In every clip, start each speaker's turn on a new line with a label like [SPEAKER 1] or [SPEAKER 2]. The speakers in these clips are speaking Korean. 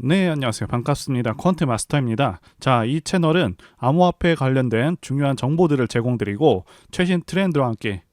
[SPEAKER 1] 네, 안녕하세요. 반갑습니다. 퀀트 마스터입니다. 자, 이 채널은 암호화폐에 관련된 중요한 정보들을 제공드리고 최신 트렌드와 함께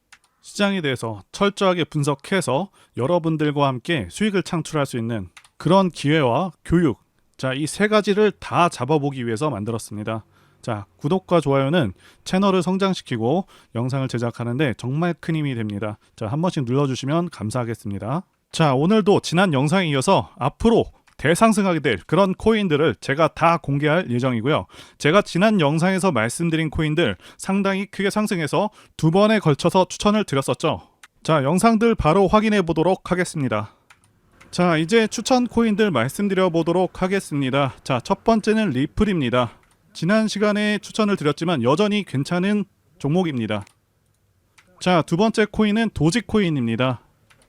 [SPEAKER 1] 시장에 대해서 철저하게 분석해서 여러분들과 함께 수익을 창출할 수 있는 그런 기회와 교육, 자, 이 세 가지를 다 잡아보기 위해서 만들었습니다. 자, 구독과 좋아요는 채널을 성장시키고 영상을 제작하는데 정말 큰 힘이 됩니다. 자, 한 번씩 눌러주시면 감사하겠습니다. 자, 오늘도 지난 영상에 이어서 앞으로 대상승하게 될 그런 코인들을 제가 다 공개할 예정이고요. 제가 지난 영상에서 말씀드린 코인들 상당히 크게 상승해서 두 번에 걸쳐서 추천을 드렸었죠. 자, 영상들 바로 확인해 보도록 하겠습니다. 자, 이제 추천 코인들 말씀드려 보도록 하겠습니다. 자, 첫 번째는 리플입니다. 지난 시간에 추천을 드렸지만 여전히 괜찮은 종목입니다. 자, 두 번째 코인은 도지코인입니다.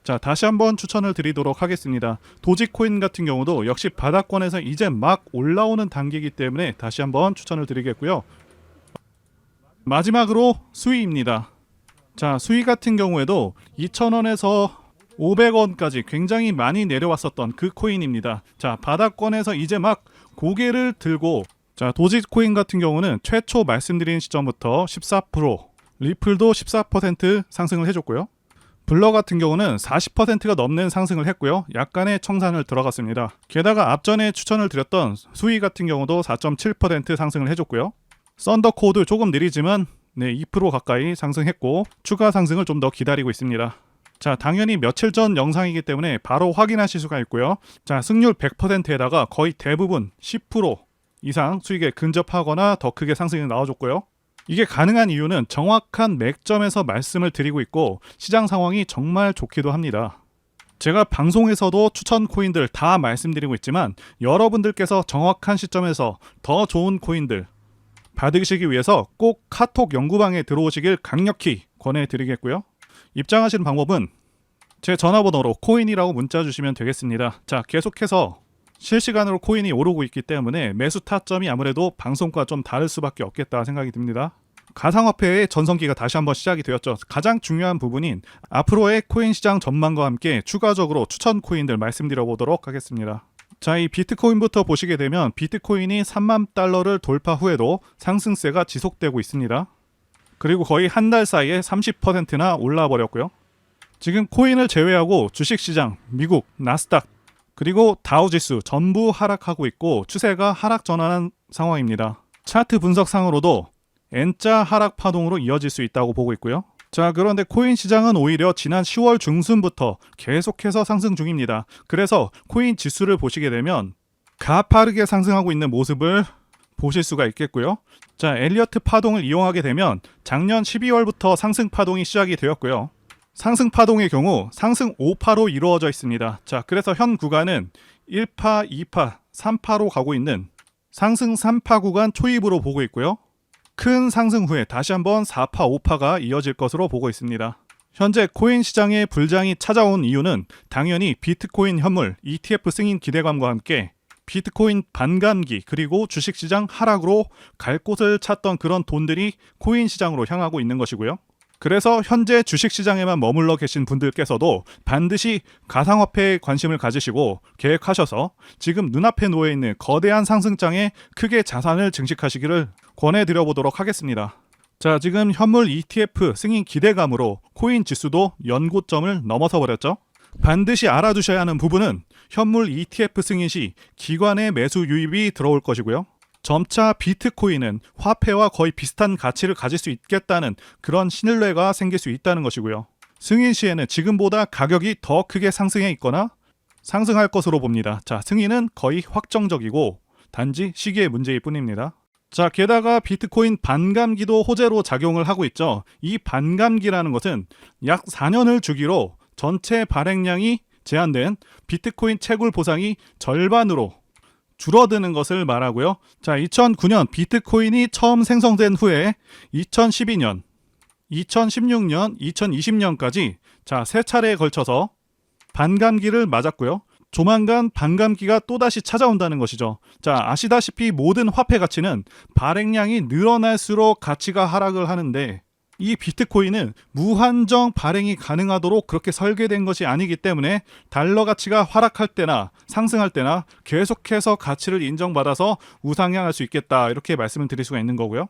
[SPEAKER 1] 자, 다시 한번 추천을 드리도록 하겠습니다. 도지코인 같은 경우도 역시 바닥권에서 이제 막 올라오는 단계이기 때문에 다시 한번 추천을 드리겠고요. 마지막으로 수위입니다. 자, 수위 같은 경우에도 2,000원에서 500원까지 굉장히 많이 내려왔었던 그 코인입니다. 자, 바닥권에서 이제 막 고개를 들고 자, 도지코인 같은 경우는 최초 말씀드린 시점부터 14%, 리플도 14% 상승을 해줬고요. 블러 같은 경우는 40%가 넘는 상승을 했고요. 약간의 청산을 들어갔습니다. 게다가 앞전에 추천을 드렸던 수위 같은 경우도 4.7% 상승을 해줬고요. 썬더코드 조금 느리지만 네, 2% 가까이 상승했고 추가 상승을 좀 더 기다리고 있습니다. 자, 당연히 며칠 전 영상이기 때문에 바로 확인하실 수가 있고요. 자, 승률 100%에다가 거의 대부분 10% 이상 수익에 근접하거나 더 크게 상승이 나와줬고요. 이게 가능한 이유는 정확한 맥점에서 말씀을 드리고 있고 시장 상황이 정말 좋기도 합니다. 제가 방송에서도 추천 코인들 다 말씀드리고 있지만 여러분들께서 정확한 시점에서 더 좋은 코인들 받으시기 위해서 꼭 카톡 연구방에 들어오시길 강력히 권해드리겠고요. 입장하시는 방법은 제 전화번호로 코인이라고 문자 주시면 되겠습니다. 자, 계속해서 실시간으로 코인이 오르고 있기 때문에 매수 타점이 아무래도 방송과 좀 다를 수밖에 없겠다 생각이 듭니다. 가상화폐의 전성기가 다시 한번 시작이 되었죠. 가장 중요한 부분인 앞으로의 코인 시장 전망과 함께 추가적으로 추천 코인들 말씀드려 보도록 하겠습니다. 자, 이 비트코인부터 보시게 되면 비트코인이 3만 달러를 돌파 후에도 상승세가 지속되고 있습니다. 그리고 거의 한 달 사이에 30%나 올라 버렸고요. 지금 코인을 제외하고 주식시장, 미국, 나스닥, 그리고 다우 지수 전부 하락하고 있고 추세가 하락 전환한 상황입니다. 차트 분석상으로도 N자 하락 파동으로 이어질 수 있다고 보고 있고요. 자, 그런데 코인 시장은 오히려 지난 10월 중순부터 계속해서 상승 중입니다. 그래서 코인 지수를 보시게 되면 가파르게 상승하고 있는 모습을 보실 수가 있겠고요. 자, 엘리어트 파동을 이용하게 되면 작년 12월부터 상승 파동이 시작이 되었고요. 상승 파동의 경우 상승 5파로 이루어져 있습니다. 자, 그래서 현 구간은 1파, 2파, 3파로 가고 있는 상승 3파 구간 초입으로 보고 있고요. 큰 상승 후에 다시 한번 4파, 5파가 이어질 것으로 보고 있습니다. 현재 코인 시장에 불장이 찾아온 이유는 당연히 비트코인 현물 ETF 승인 기대감과 함께 비트코인 반감기 그리고 주식시장 하락으로 갈 곳을 찾던 그런 돈들이 코인 시장으로 향하고 있는 것이고요. 그래서 현재 주식시장에만 머물러 계신 분들께서도 반드시 가상화폐에 관심을 가지시고 계획하셔서 지금 눈앞에 놓여 있는 거대한 상승장에 크게 자산을 증식하시기를 권해드려 보도록 하겠습니다. 자, 지금 현물 ETF 승인 기대감으로 코인 지수도 연고점을 넘어서 버렸죠. 반드시 알아두셔야 하는 부분은 현물 ETF 승인 시 기관의 매수 유입이 들어올 것이고요. 점차 비트코인은 화폐와 거의 비슷한 가치를 가질 수 있겠다는 그런 신뢰가 생길 수 있다는 것이고요. 승인 시에는 지금보다 가격이 더 크게 상승해 있거나 상승할 것으로 봅니다. 자, 승인은 거의 확정적이고 단지 시기의 문제일 뿐입니다. 자, 게다가 비트코인 반감기도 호재로 작용을 하고 있죠. 이 반감기라는 것은 약 4년을 주기로 전체 발행량이 제한된 비트코인 채굴 보상이 절반으로 줄어드는 것을 말하고요. 자, 2009년 비트코인이 처음 생성된 후에 2012년, 2016년, 2020년까지 자, 세 차례에 걸쳐서 반감기를 맞았고요. 조만간 반감기가 또다시 찾아온다는 것이죠. 자, 아시다시피 모든 화폐 가치는 발행량이 늘어날수록 가치가 하락을 하는데 이 비트코인은 무한정 발행이 가능하도록 그렇게 설계된 것이 아니기 때문에 달러 가치가 하락할 때나 상승할 때나 계속해서 가치를 인정받아서 우상향할 수 있겠다 이렇게 말씀을 드릴 수가 있는 거고요.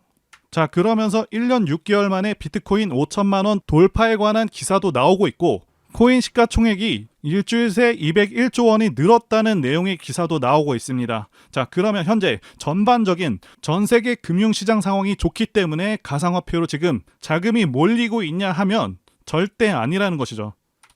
[SPEAKER 1] 자 그러면서 1년 6개월 만에 비트코인 5천만 원 돌파에 관한 기사도 나오고 있고 코인 시가총액이 일주일 새 201조 원이 늘었다는 내용의 기사도 나오고 있습니다. 자, 그러면 현재 전반적인 전 세계 금융시장 상황이 좋기 때문에 가상화폐로 지금 자금이 몰리고 있냐 하면 절대 아니라는 것이죠.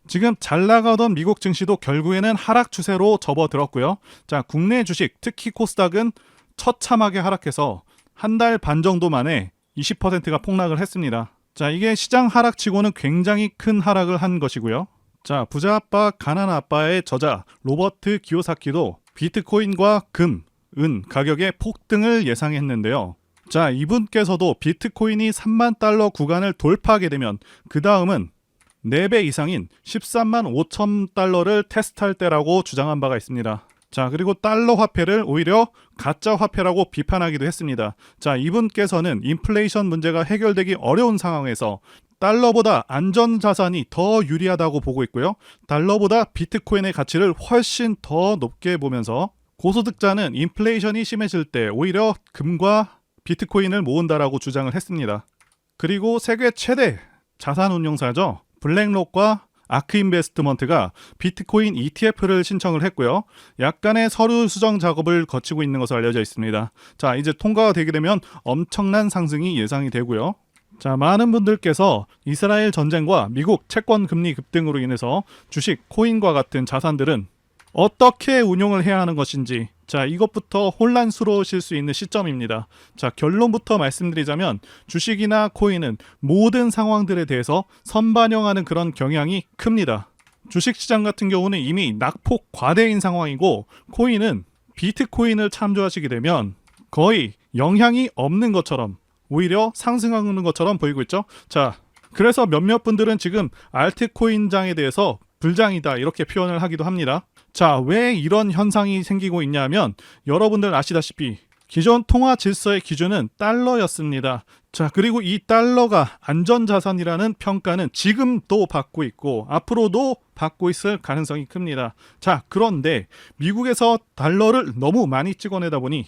[SPEAKER 1] 지금 잘 나가던 미국 증시도 결국에는 하락 추세로 접어들었고요. 자, 국내 주식, 특히 코스닥은 처참하게 하락해서 한 달 반 정도 만에 20%가 폭락을 했습니다. 자, 이게 시장 하락치고는 굉장히 큰 하락을 한 것이고요. 자, 부자 아빠, 가난 아빠의 저자 로버트 기요사키도 비트코인과 금, 은 가격의 폭등을 예상했는데요. 자, 이분께서도 비트코인이 3만 달러 구간을 돌파하게 되면 그 다음은 4배 이상인 13만 5천 달러를 테스트할 때라고 주장한 바가 있습니다. 자, 그리고 달러 화폐를 오히려 가짜 화폐라고 비판하기도 했습니다. 자, 이분께서는 인플레이션 문제가 해결되기 어려운 상황에서 달러보다 안전 자산이 더 유리하다고 보고 있고요. 달러보다 비트코인의 가치를 훨씬 더 높게 보면서 고소득자는 인플레이션이 심해질 때 오히려 금과 비트코인을 모은다라고 주장을 했습니다. 그리고 세계 최대 자산 운용사죠. 블랙록과 아크 인베스트먼트가 비트코인 ETF를 신청을 했고요. 약간의 서류 수정 작업을 거치고 있는 것으로 알려져 있습니다. 자, 이제 통과가 되게 되면 엄청난 상승이 예상이 되고요. 자, 많은 분들께서 이스라엘 전쟁과 미국 채권 금리 급등으로 인해서 주식, 코인과 같은 자산들은 어떻게 운용을 해야 하는 것인지 자 이것부터 혼란스러우실 수 있는 시점입니다. 자 결론부터 말씀드리자면 주식이나 코인은 모든 상황들에 대해서 선반영하는 그런 경향이 큽니다. 주식 시장 같은 경우는 이미 낙폭 과대인 상황이고 코인은 비트코인을 참조하시게 되면 거의 영향이 없는 것처럼 오히려 상승하는 것처럼 보이고 있죠. 자 그래서 몇몇 분들은 지금 알트코인장에 대해서 불장이다 이렇게 표현을 하기도 합니다. 자, 왜 이런 현상이 생기고 있냐면 여러분들 아시다시피 기존 통화 질서의 기준은 달러였습니다. 자, 그리고 이 달러가 안전자산이라는 평가는 지금도 받고 있고 앞으로도 받고 있을 가능성이 큽니다. 자, 그런데 미국에서 달러를 너무 많이 찍어내다 보니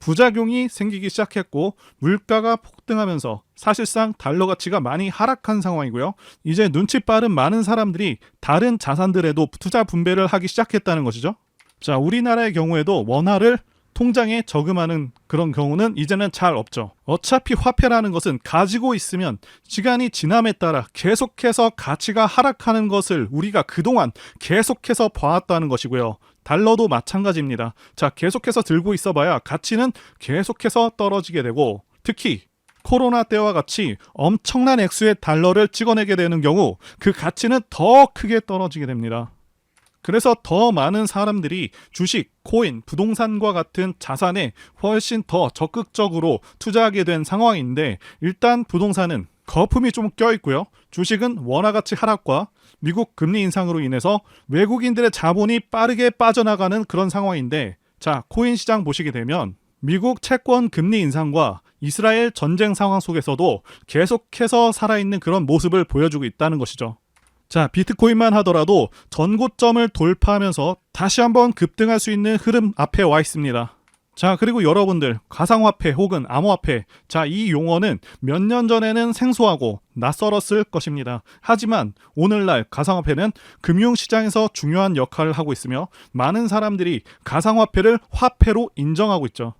[SPEAKER 1] 부작용이 생기기 시작했고 물가가 폭등하면서 사실상 달러 가치가 많이 하락한 상황이고요. 이제 눈치 빠른 많은 사람들이 다른 자산들에도 투자 분배를 하기 시작했다는 것이죠. 자, 우리나라의 경우에도 원화를 통장에 저금하는 그런 경우는 이제는 잘 없죠. 어차피 화폐라는 것은 가지고 있으면 시간이 지남에 따라 계속해서 가치가 하락하는 것을 우리가 그동안 계속해서 봐왔다는 것이고요. 달러도 마찬가지입니다. 자, 계속해서 들고 있어봐야 가치는 계속해서 떨어지게 되고 특히 코로나 때와 같이 엄청난 액수의 달러를 찍어내게 되는 경우 그 가치는 더 크게 떨어지게 됩니다. 그래서 더 많은 사람들이 주식, 코인, 부동산과 같은 자산에 훨씬 더 적극적으로 투자하게 된 상황인데 일단 부동산은 거품이 좀 껴있고요. 주식은 원화 가치 하락과 미국 금리 인상으로 인해서 외국인들의 자본이 빠르게 빠져나가는 그런 상황인데 자, 코인 시장 보시게 되면 미국 채권 금리 인상과 이스라엘 전쟁 상황 속에서도 계속해서 살아있는 그런 모습을 보여주고 있다는 것이죠. 자, 비트코인만 하더라도 전고점을 돌파하면서 다시 한번 급등할 수 있는 흐름 앞에 와 있습니다. 자, 그리고 여러분들, 가상화폐 혹은 암호화폐. 자, 이 용어는 몇 년 전에는 생소하고 낯설었을 것입니다. 하지만 오늘날 가상화폐는 금융시장에서 중요한 역할을 하고 있으며 많은 사람들이 가상화폐를 화폐로 인정하고 있죠.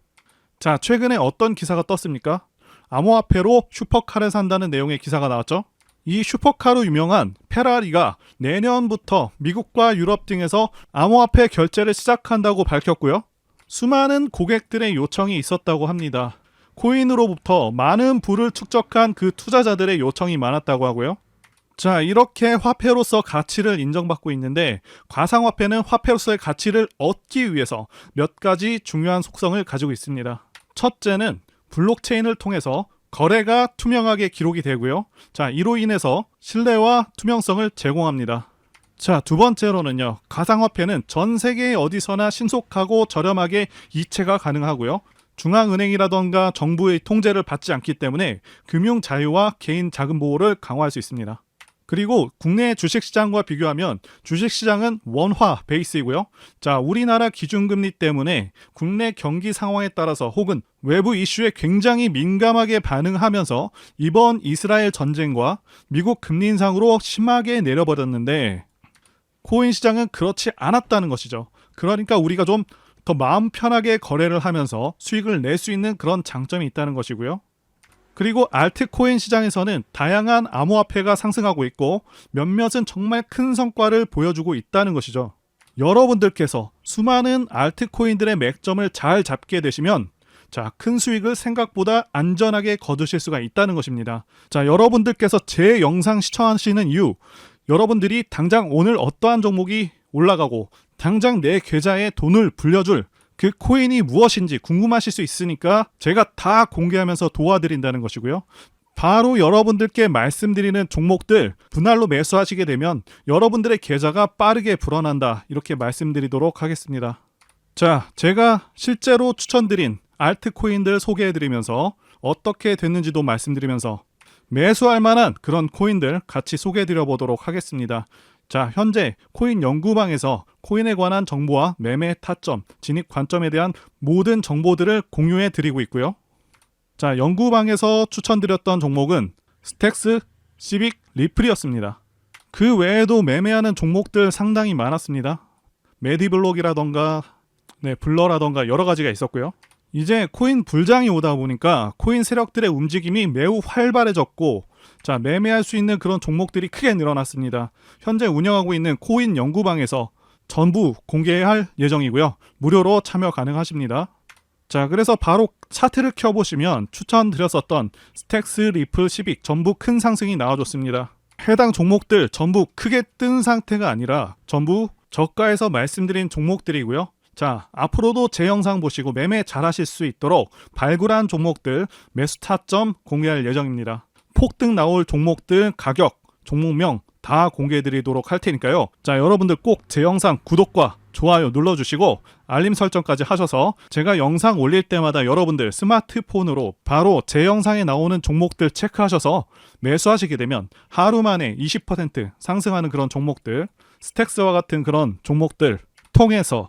[SPEAKER 1] 자, 최근에 어떤 기사가 떴습니까? 암호화폐로 슈퍼카를 산다는 내용의 기사가 나왔죠. 이 슈퍼카로 유명한 페라리가 내년부터 미국과 유럽 등에서 암호화폐 결제를 시작한다고 밝혔고요. 수많은 고객들의 요청이 있었다고 합니다. 코인으로부터 많은 부를 축적한 그 투자자들의 요청이 많았다고 하고요. 자, 이렇게 화폐로서 가치를 인정받고 있는데 가상화폐는 화폐로서의 가치를 얻기 위해서 몇 가지 중요한 속성을 가지고 있습니다. 첫째는 블록체인을 통해서 거래가 투명하게 기록이 되고요. 자, 이로 인해서 신뢰와 투명성을 제공합니다. 자, 두 번째로는요. 가상화폐는 전 세계 어디서나 신속하고 저렴하게 이체가 가능하고요. 중앙은행이라던가 정부의 통제를 받지 않기 때문에 금융 자유와 개인 자금 보호를 강화할 수 있습니다. 그리고 국내 주식시장과 비교하면 주식시장은 원화 베이스이고요. 자, 우리나라 기준금리 때문에 국내 경기 상황에 따라서 혹은 외부 이슈에 굉장히 민감하게 반응하면서 이번 이스라엘 전쟁과 미국 금리 인상으로 심하게 내려버렸는데 코인 시장은 그렇지 않았다는 것이죠. 그러니까 우리가 좀 더 마음 편하게 거래를 하면서 수익을 낼 수 있는 그런 장점이 있다는 것이고요. 그리고 알트코인 시장에서는 다양한 암호화폐가 상승하고 있고 몇몇은 정말 큰 성과를 보여주고 있다는 것이죠. 여러분들께서 수많은 알트코인들의 맥점을 잘 잡게 되시면 자, 큰 수익을 생각보다 안전하게 거두실 수가 있다는 것입니다. 자, 여러분들께서 제 영상 시청하시는 이유, 여러분들이 당장 오늘 어떠한 종목이 올라가고 당장 내 계좌에 돈을 불려줄 그 코인이 무엇인지 궁금하실 수 있으니까 제가 다 공개하면서 도와드린다는 것이고요. 바로 여러분들께 말씀드리는 종목들 분할로 매수하시게 되면 여러분들의 계좌가 빠르게 불어난다. 이렇게 말씀드리도록 하겠습니다. 자, 제가 실제로 추천드린 알트코인들 소개해드리면서 어떻게 됐는지도 말씀드리면서 매수할 만한 그런 코인들 같이 소개해 드려 보도록 하겠습니다. 자, 현재 코인 연구방에서 코인에 관한 정보와 매매 타점, 진입 관점에 대한 모든 정보들을 공유해 드리고 있고요. 자, 연구방에서 추천드렸던 종목은 스택스, 시빅, 리플이었습니다. 그 외에도 매매하는 종목들 상당히 많았습니다. 메디블록이라던가 네, 블러라던가 여러 가지가 있었고요. 이제 코인 불장이 오다 보니까 코인 세력들의 움직임이 매우 활발해졌고 자, 매매할 수 있는 그런 종목들이 크게 늘어났습니다. 현재 운영하고 있는 코인 연구방에서 전부 공개할 예정이고요. 무료로 참여 가능하십니다. 자, 그래서 바로 차트를 켜보시면 추천드렸었던 스택스, 리플, 시빅 전부 큰 상승이 나와줬습니다. 해당 종목들 전부 크게 뜬 상태가 아니라 전부 저가에서 말씀드린 종목들이고요. 자, 앞으로도 제 영상 보시고 매매 잘 하실 수 있도록 발굴한 종목들 매수 타점 공개할 예정입니다. 폭등 나올 종목들 가격, 종목명 다 공개해 드리도록 할 테니까요. 자, 여러분들 꼭 제 영상 구독과 좋아요 눌러주시고 알림 설정까지 하셔서 제가 영상 올릴 때마다 여러분들 스마트폰으로 바로 제 영상에 나오는 종목들 체크하셔서 매수하시게 되면 하루 만에 20% 상승하는 그런 종목들 스택스와 같은 그런 종목들 통해서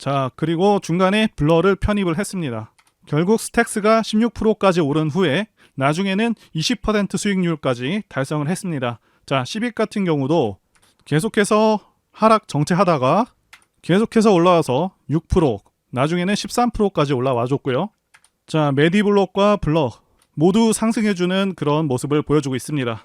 [SPEAKER 1] 자 그리고 중간에 블러를 편입을 했습니다. 결국 스택스가 16%까지 오른 후에 나중에는 20% 수익률까지 달성을 했습니다. 자, 시빅 같은 경우도 계속해서 하락 정체하다가 계속해서 올라와서 6%, 나중에는 13%까지 올라와 줬고요. 자, 메디블록과 블럭 모두 상승해주는 그런 모습을 보여주고 있습니다.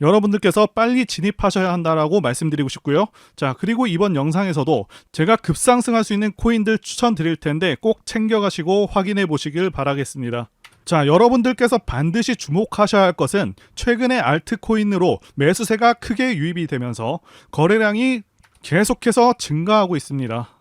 [SPEAKER 1] 여러분들께서 빨리 진입하셔야 한다라고 말씀드리고 싶고요. 자, 그리고 이번 영상에서도 제가 급상승할 수 있는 코인들 추천드릴 텐데 꼭 챙겨가시고 확인해 보시길 바라겠습니다. 자, 여러분들께서 반드시 주목하셔야 할 것은 최근에 알트코인으로 매수세가 크게 유입이 되면서 거래량이 계속해서 증가하고 있습니다.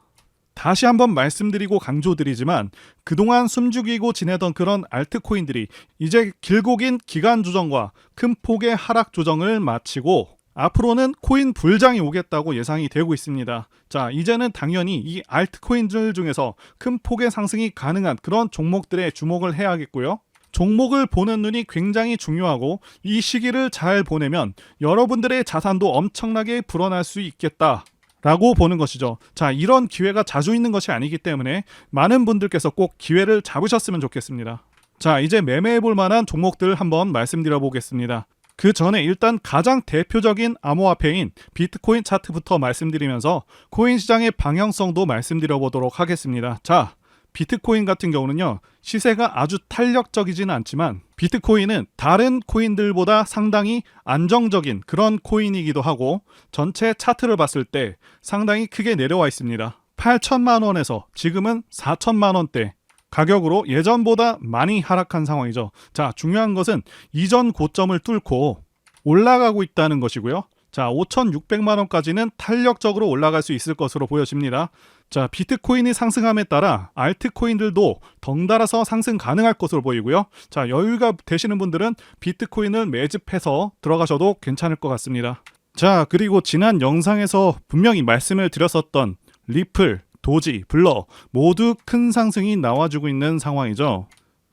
[SPEAKER 1] 다시 한번 말씀드리고 강조드리지만 그동안 숨죽이고 지내던 그런 알트코인들이 이제 길고 긴 기간 조정과 큰 폭의 하락 조정을 마치고 앞으로는 코인 불장이 오겠다고 예상이 되고 있습니다. 자, 이제는 당연히 이 알트코인들 중에서 큰 폭의 상승이 가능한 그런 종목들에 주목을 해야겠고요. 종목을 보는 눈이 굉장히 중요하고 이 시기를 잘 보내면 여러분들의 자산도 엄청나게 불어날 수 있겠다. 라고 보는 것이죠. 자, 이런 기회가 자주 있는 것이 아니기 때문에 많은 분들께서 꼭 기회를 잡으셨으면 좋겠습니다. 자, 이제 매매해 볼 만한 종목들 한번 말씀드려 보겠습니다. 그 전에 일단 가장 대표적인 암호화폐인 비트코인 차트부터 말씀드리면서 코인 시장의 방향성도 말씀드려 보도록 하겠습니다. 자, 비트코인 같은 경우는요, 시세가 아주 탄력적이지는 않지만, 비트코인은 다른 코인들보다 상당히 안정적인 그런 코인이기도 하고, 전체 차트를 봤을 때 상당히 크게 내려와 있습니다. 8천만 원에서 지금은 4천만 원대 가격으로 예전보다 많이 하락한 상황이죠. 자, 중요한 것은 이전 고점을 뚫고 올라가고 있다는 것이고요. 자, 5,600만 원까지는 탄력적으로 올라갈 수 있을 것으로 보여집니다. 자, 비트코인이 상승함에 따라 알트코인들도 덩달아서 상승 가능할 것으로 보이고요. 자, 여유가 되시는 분들은 비트코인을 매집해서 들어가셔도 괜찮을 것 같습니다. 자, 그리고 지난 영상에서 분명히 말씀을 드렸었던 리플, 도지, 블러 모두 큰 상승이 나와주고 있는 상황이죠.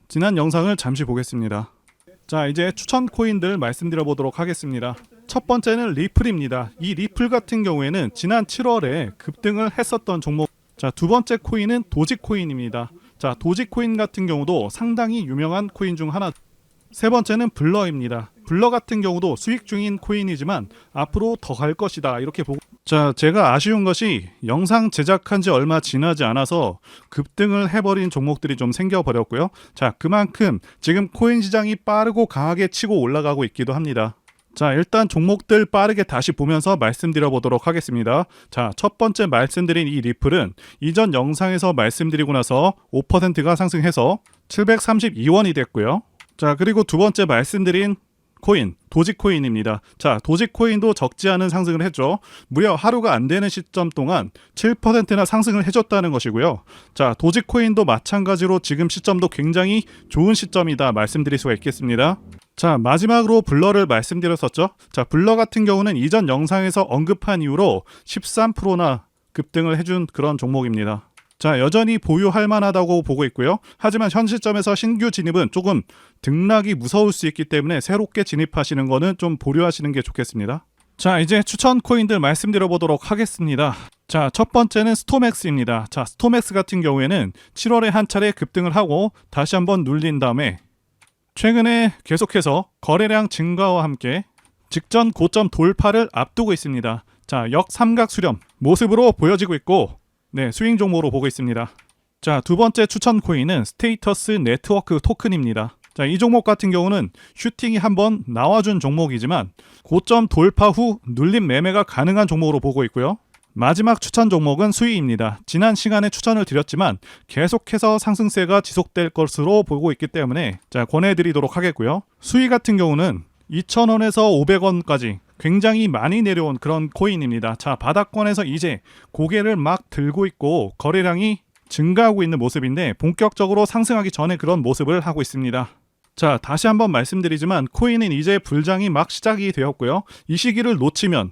[SPEAKER 1] 지난 영상을 잠시 보겠습니다. 자, 이제 추천 코인들 말씀드려 보도록 하겠습니다. 첫 번째는 리플입니다. 이 리플 같은 경우에는 지난 7월에 급등을 했었던 종목. 자, 두 번째 코인은 도지코인입니다. 자, 도지코인 같은 경우도 상당히 유명한 코인 중 하나. 세 번째는 블러입니다. 블러 같은 경우도 수익 중인 코인이지만 앞으로 더 갈 것이다. 이렇게 보고 자, 제가 아쉬운 것이 영상 제작한 지 얼마 지나지 않아서 급등을 해버린 종목들이 좀 생겨버렸고요. 자, 그만큼 지금 코인 시장이 빠르고 강하게 치고 올라가고 있기도 합니다. 자, 일단 종목들 빠르게 다시 보면서 말씀드려 보도록 하겠습니다. 자, 첫 번째 말씀드린 이 리플은 이전 영상에서 말씀드리고 나서 5%가 상승해서 732원이 됐고요. 자, 그리고 두 번째 말씀드린 코인, 도지코인입니다. 자, 도지코인도 적지 않은 상승을 했죠. 무려 하루가 안 되는 시점 동안 7%나 상승을 해줬다는 것이고요. 자, 도지코인도 마찬가지로 지금 시점도 굉장히 좋은 시점이다 말씀드릴 수가 있겠습니다. 자, 마지막으로 블러를 말씀드렸었죠. 자, 블러 같은 경우는 이전 영상에서 언급한 이후로 13%나 급등을 해준 그런 종목입니다. 자, 여전히 보유할 만하다고 보고 있고요. 하지만 현 시점에서 신규 진입은 조금 등락이 무서울 수 있기 때문에 새롭게 진입하시는 거는 좀 보류하시는 게 좋겠습니다. 자, 이제 추천 코인들 말씀드려 보도록 하겠습니다. 자, 첫 번째는 스토맥스입니다. 자, 스토맥스 같은 경우에는 7월에 한 차례 급등을 하고 다시 한번 눌린 다음에 최근에 계속해서 거래량 증가와 함께 직전 고점 돌파를 앞두고 있습니다. 자, 역삼각 수렴 모습으로 보여지고 있고 네, 스윙 종목으로 보고 있습니다. 자, 두 번째 추천 코인은 스테이터스 네트워크 토큰입니다. 자, 이 종목 같은 경우는 슈팅이 한번 나와준 종목이지만 고점 돌파 후 눌림 매매가 가능한 종목으로 보고 있고요. 마지막 추천 종목은 수위입니다. 지난 시간에 추천을 드렸지만 계속해서 상승세가 지속될 것으로 보고 있기 때문에 자, 권해드리도록 하겠고요. 수위 같은 경우는 2,000원에서 500원까지 굉장히 많이 내려온 그런 코인입니다. 자, 바닥권에서 이제 고개를 막 들고 있고 거래량이 증가하고 있는 모습인데 본격적으로 상승하기 전에 그런 모습을 하고 있습니다. 자, 다시 한번 말씀드리지만 코인은 이제 불장이 막 시작이 되었고요. 이 시기를 놓치면